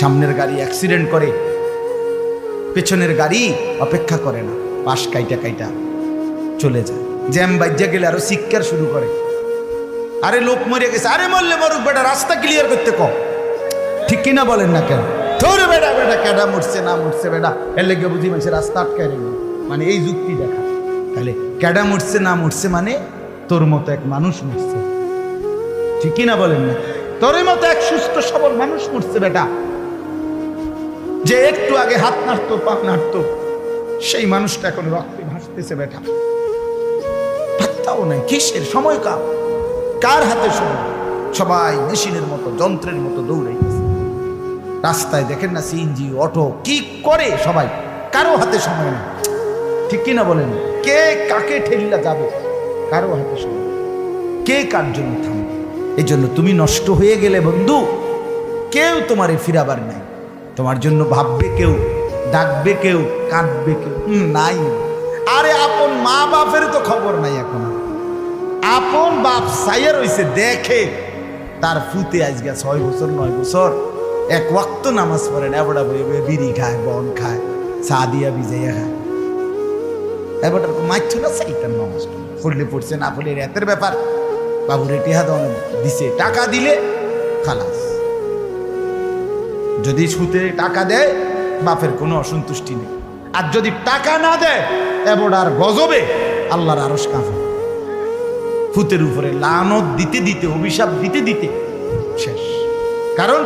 সামনের গাড়ি অ্যাক্সিডেন্ট করে, পেছনের গাড়ি অপেক্ষা করে না, পাশ কাইটা কাইটা চলে যায়। জ্যাম বাজ্যা গেলে আরও শিক্ষার শুরু করে। আরে লোক মরে গেছে, আরে মরলে মরুক বেটা, রাস্তা ক্লিয়ার করতে কম ঠিক কিনা বলেন না কেন? তোর বেটা বেটা, কেডা মরছে না মরছে বেটা, এর লেগে বুঝি মানুষের রাস্তা আটকায় রেখে। মানে এই যুক্তি দেখা। তাহলে কেডা মরছে না মরছে মানে তোর মতো এক মানুষ মরছে। ঠিক কিনা বলেন না? তোর মতো এক সুস্থ, সবল মানুষ মরছে বেটা। যে একটু আগে হাত নাড়তো, পা নাড়তো, সেই মানুষটা এখন রক্তে ভাসতেছে বেটা। পাত্তাও নাই, কিসের সময় কার? কার হাতে সময় সবাই মেশিনের মতো, যন্ত্রের মতো দৌড়াইতেছে। রাস্তায় দেখেন না সিএনজি, অটো, কি করে সবাই? কারও হাতে সময় নেই। ঠিক কিনা বলেন? কে কাকে ঠেলিলা যাবে? কারও হাতে সময় কে কার জন্য থামবে? এই জন্য তুমি নষ্ট হয়ে গেলে বন্ধু, কেউ তোমারে ফিরাবার নাই। তোমার জন্য ভাববে কেউ, ডাকবে কেউ, কাঁদবে কেউ। নাই। আরে আপন মা বাপের তো খবর নাই এখন। আপন বাপ সাইয়া রইছে দেখে। তার ফুতে আজকে ছয় বছর, নয় বছর। এক ওয়াক্ত নামাজ পড়ে না বই বই বিড়ি খায়, বন খায়, চা দিয়া ভিজাইয়া খায়। এবারটা মাইছ না সাইতার নামাজ? পড়লে পড়ছে, না পড়লে রাতের ব্যাপার। বাবু রেটি হাত দিছে, টাকা দিলে খালাস। যদি সুতে টাকা দেয়, বাপের কোনো অসন্তুষ্টি নেই। আর যদি টাকা না দেয় এবড়ার গজবে আল্লাহর আরস কাঁপে ফুতের উপরে লানত দিতে দিতে, অভিশাপ দিতে দিতে শেষ। কারণ